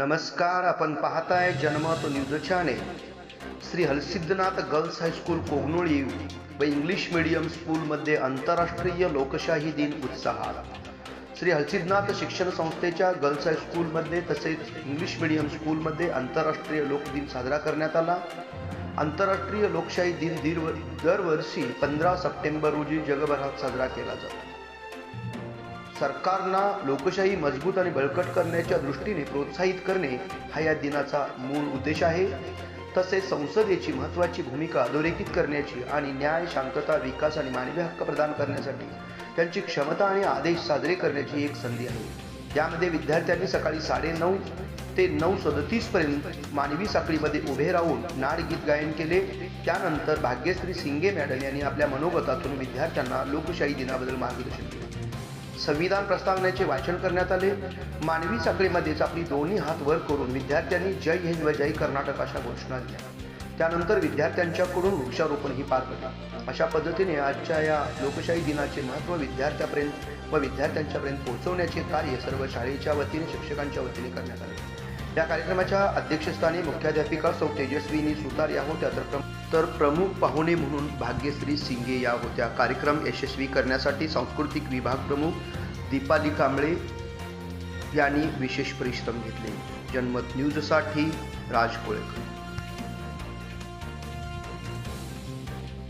नमस्कार आपण पाहताय Janmat news channel. Shri Halsiddhanath girls high school Kognoli व इंग्लिश मीडियम स्कूलमध्ये आंतरराष्ट्रीय लोकशाही दिन उत्साहात. श्री हलसिद्धनाथ शिक्षण संस्थेच्या गर्ल्स हायस्कूलमध्ये तसेच इंग्लिश मीडियम स्कूलमध्ये आंतरराष्ट्रीय लोक दिन साजरा करण्यात आला. आंतरराष्ट्रीय लोकशाही दिन दीर्व दरवर्षी पंधरा सप्टेंबर रोजी जगभरात साजरा केला जातो. सरकारना लोकशाही मजबूत आणि बळकट करण्याच्या दृष्टीने प्रोत्साहित करणे हा या दिनाचा मूळ उद्देश आहे. तसेच संसदेची महत्त्वाची भूमिका अधोरेखित करण्याची आणि न्याय शांतता विकास आणि मानवी हक्क प्रदान करण्यासाठी त्यांची क्षमता आणि आदेश साजरे करण्याची एक संधी आहे. यामध्ये विद्यार्थ्यांनी सकाळी साडेनऊ ते नऊ सदतीस पर्यंत मानवी साखळीमध्ये उभे राहून नाडगीत गायन केले. त्यानंतर भाग्यश्री सिंगे मॅडम यांनी आपल्या मनोगतातून विद्यार्थ्यांना लोकशाही दिनाबद्दल मार्गदर्शन केले. संविधान प्रस्तावनेचे वाचन करण्यात आले. मानवी साखळीमध्येच आपली दोन्ही हात वर करून विद्यार्थ्यांनी जय हिंद व जय कर्नाटक अशा घोषणा दिल्या. त्यानंतर विद्यार्थ्यांच्याकडून वृक्षारोपणही पार पडले. अशा पद्धतीने आजच्या या लोकशाही दिनाचे महत्त्व विद्यार्थ्यापर्यंत व विद्यार्थ्यांच्यापर्यंत पोहोचवण्याचे कार्य सर्व शाळेच्या वतीने शिक्षकांच्या वतीने करण्यात आले. या कार्यक्रमाच्या अध्यक्षस्थानी मुख्याध्यापिका सौ तेजस्विनी सुतार या होत्या. तर तर प्रमुख पाहुणे म्हणून भाग्यश्री सिंगे या होत्या. कार्यक्रम यशस्वी करण्यासाठी सांस्कृतिक विभाग प्रमुख दीपाली कांबळे यांनी विशेष परिश्रम घेतले. जनमत न्यूजसाठी राज कोळेकर.